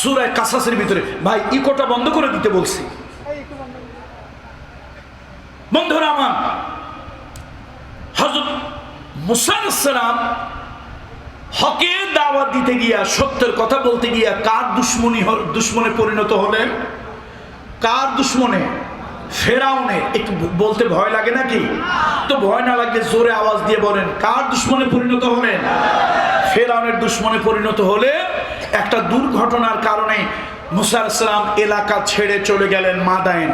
সুরায় কাসাসের ভিতরে। ভাই, ইকোটা বন্ধ করে দিতে বলছি। বন্ধুরা আমার হজরত মুসালাম হকে দাওয়াত দিতে গিয়া, সত্যের কথা বলতে গিয়া কার দুশ্মনী দুশ্মনে পরিণত হলেন? কার দুশ্মনে? ফেরাউনে। একটু বলতে ভয় লাগে নাকি? তো ভয় না লাগলে জোরে আওয়াজ দিয়ে বলেন, কার দুশ্মনে পরিণত হলেন? ফেরাউনের দুশ্মনে পরিণত হলে একটা দুর্ঘটনার কারণে মুসালাম এলাকা ছেড়ে চলে গেলেন মাদায়েন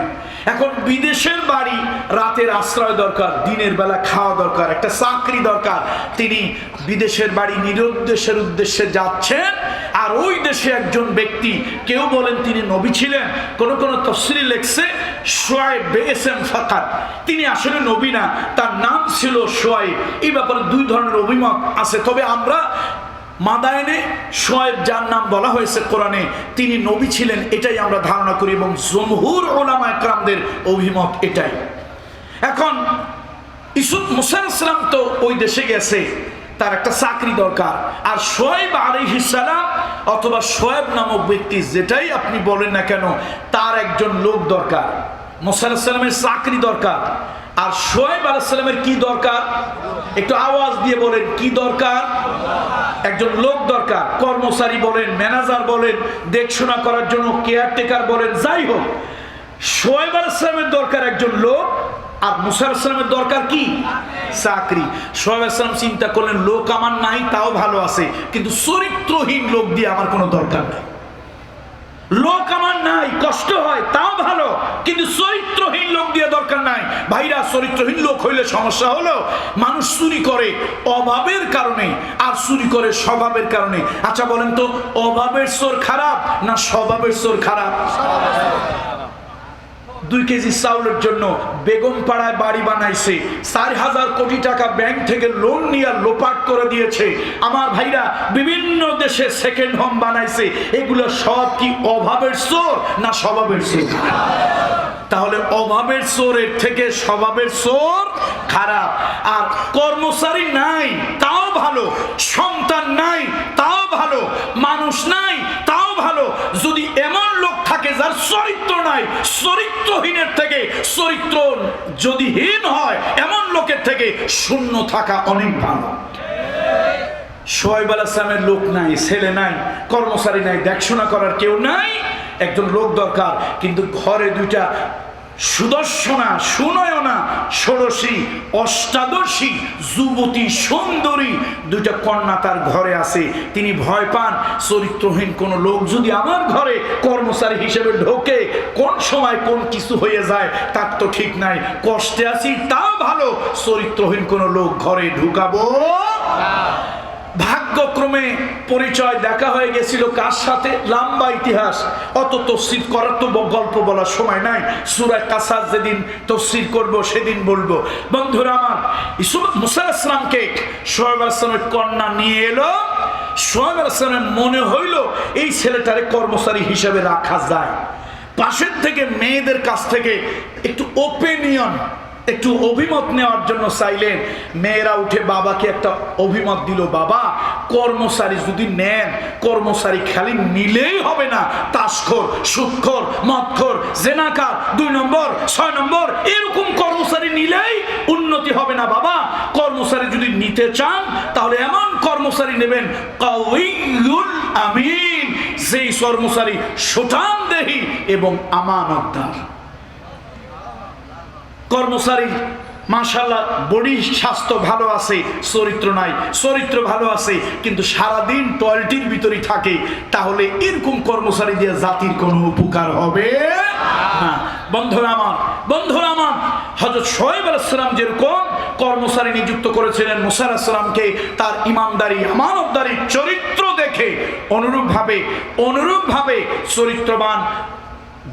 এখন বিদেশের বাড়ি রাতের আশ্রয় দরকার, দিনের বেলা খাওয়া দরকার, একটা চাকরি দরকার। তিনি বিদেশের বাড়ি নিরুদ্দেশের উদ্দেশ্যে যাচ্ছেন আর ওই দেশে একজন ব্যক্তি, কেউ বলেন তিনি নবী ছিলেন, কোন কোন তফসিলি লেখছে সোয়েব বেএসএম ফাকাত। তিনি আসলে নবী না, তার নাম ছিল সোয়েব এই ব্যাপারে দুই ধরনের অভিমত আছে। তবে আমরা মাদায়নে সোয়েব যার নাম বলা হয়েছে কোরআনে, তিনি নবী ছিলেন, এটাই আমরা ধারণা করি এবং জমহুর ওলামা একরামদের অভিমত এটাই। এখন ইসুফ মুসাইসালাম তো ওই দেশে গেছে, তার একটা চাকরি দরকার। আর সোয়েব আলিহিসালাম অথবা সোয়েব নামক ব্যক্তি, যেটাই আপনি বলেন না কেন, তার একজন লোক দরকার। মুসাইসালামের চাকরি দরকার। আর সোয়েব আলাইসালামের কি দরকার? একটু আওয়াজ দিয়ে বলেন, কি দরকার? একজন লোক দরকার, কর্মচারী বলেন, ম্যানেজার বলেন, দেখশোনা করার জন্য কেয়ারটেকার বলেন, যাই হোক। সোয়েব আলাইসালামের দরকার একজন লোক, আর মুসা আসলামের দরকার কি? চাকরি। সোহেব আসলাম চিন্তা করলেন, লোক আমার নাই, তাও ভালো আছে, কিন্তু চরিত্রহীন লোক দিয়ে আমার কোনো দরকার নাই। লোক আমার নাই, কষ্ট হয়, তাও ভালো, কিন্তু চরিত্রহীন লোক দিয়ে দরকার নাই। ভাইরা, চরিত্রহীন লোক হইলে সমস্যা হলো, মানুষ চুরি করে অভাবের কারণে, আর চুরি করে স্বভাবের কারণে। আচ্ছা বলেন তো, অভাবের চোর খারাপ না স্বভাবের চোর খারাপ? দুই কেজি চাউলের জন্য বেগম পাড়ায় বাড়ি বানাইছে। চার হাজার কোটি টাকা ব্যাংক থেকে লোন নিয়ে লোপাট করে দিয়েছে। আমার ভাইরা, বিভিন্ন দেশে সেকেন্ড হোম বানাইছে। এগুলো সব কি অভাবের চোর না স্বভাবের চোর? তাহলে অভাবের চোরের থেকে স্বভাবের চোর খারাপ। আর কর্মচারী নাই, তাও ভালো। সন্তান নাই তাও ভালো মানুষ নাই তাও ভালো যদি এমন লোক থাকে যার চরিত্র নাই, চরিত্রহীনের থেকে চরিত্র যদি হীন হয়, এমন লোকের থেকে শূন্য থাকা অনেক ভালো। সোহেব আলামের লোক নাই, ছেলে নাই, কর্মচারী নাই, দেখশোনা করার কেউ নাই, একজন লোক দরকার, কিন্তু ঘরে দুইটা সুদর্শনা, সুনয়না, ষোড়শী, অষ্টাদশী, যুবতী, সুন্দরী দুইটা কন্যা তার ঘরে আছে। তিনি ভয় পান, চরিত্রহীন কোন লোক যদি আমার ঘরে কর্মচারী হিসেবে ঢোকে, কোন সময় কোন কিছু হয়ে যায়, তার তো ঠিক নাই। কষ্টে আছি, তাও ভালো, চরিত্রহীন কোন লোক ঘরে ঢুকাবো ভাগ্যক্রমে পরিচয় দেখা হয়ে গেছিল কার সাথে? লম্বা ইতিহাস। অত তফসির করার তো গল্প বলার সময় নাই। সুরায় কাসার যেদিন তফসির করব, সেদিন বলব। বন্ধুরা আমার ইসুফ মুসা আসলামকে সোহেব আসলামের কন্যা নিয়ে এলো। সোহেব আসলামের মনে হইল, এই ছেলেটারে কর্মচারী হিসেবে রাখা যায়। পাশের থেকে মেয়েদের কাছ থেকে একটু ওপেনিয়ন একটু অভিমত নেওয়ার জন্য চাইলেন। মেয়েরা উঠে বাবাকে একটা অভিমত দিল, বাবা, কর্মচারী যদি নেন, কর্মচারী খালি নিলেই হবে না। তাসখর সুক্ষর মদখর, জেনাকার, দুই নম্বর, ছয় নম্বর, এরকম কর্মচারী নিলেই উন্নতি হবে না, বাবা। কর্মচারী যদি নিতে চান, তাহলে এমন কর্মচারী নেবেন আমিন, যেই কর্মচারী সুঠাম দেহি এবং আমানতদার। কর্মচারী মাশাল্লাহ বডি স্বাস্থ্য ভালো আছে, চরিত্র নাই, চরিত্র ভালো আছে, কিন্তু সারাদিন টয়লেটির ভিতরে থাকে, তাহলে এরকম কর্মচারী দিয়ে জাতির কোনো উপকার হবে? বন্ধুরা আমার বন্ধুরা আমার হজরত সোহেব আলাইসালাম যেরকম কর্মচারী নিযুক্ত করেছিলেন মুসার আসলামকে তার ইমানদারি, আমানতদারি চরিত্র দেখে অনুরূপভাবে অনুরূপভাবে চরিত্রবান,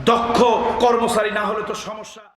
দক্ষ কর্মচারী না হলে তো সমস্যা।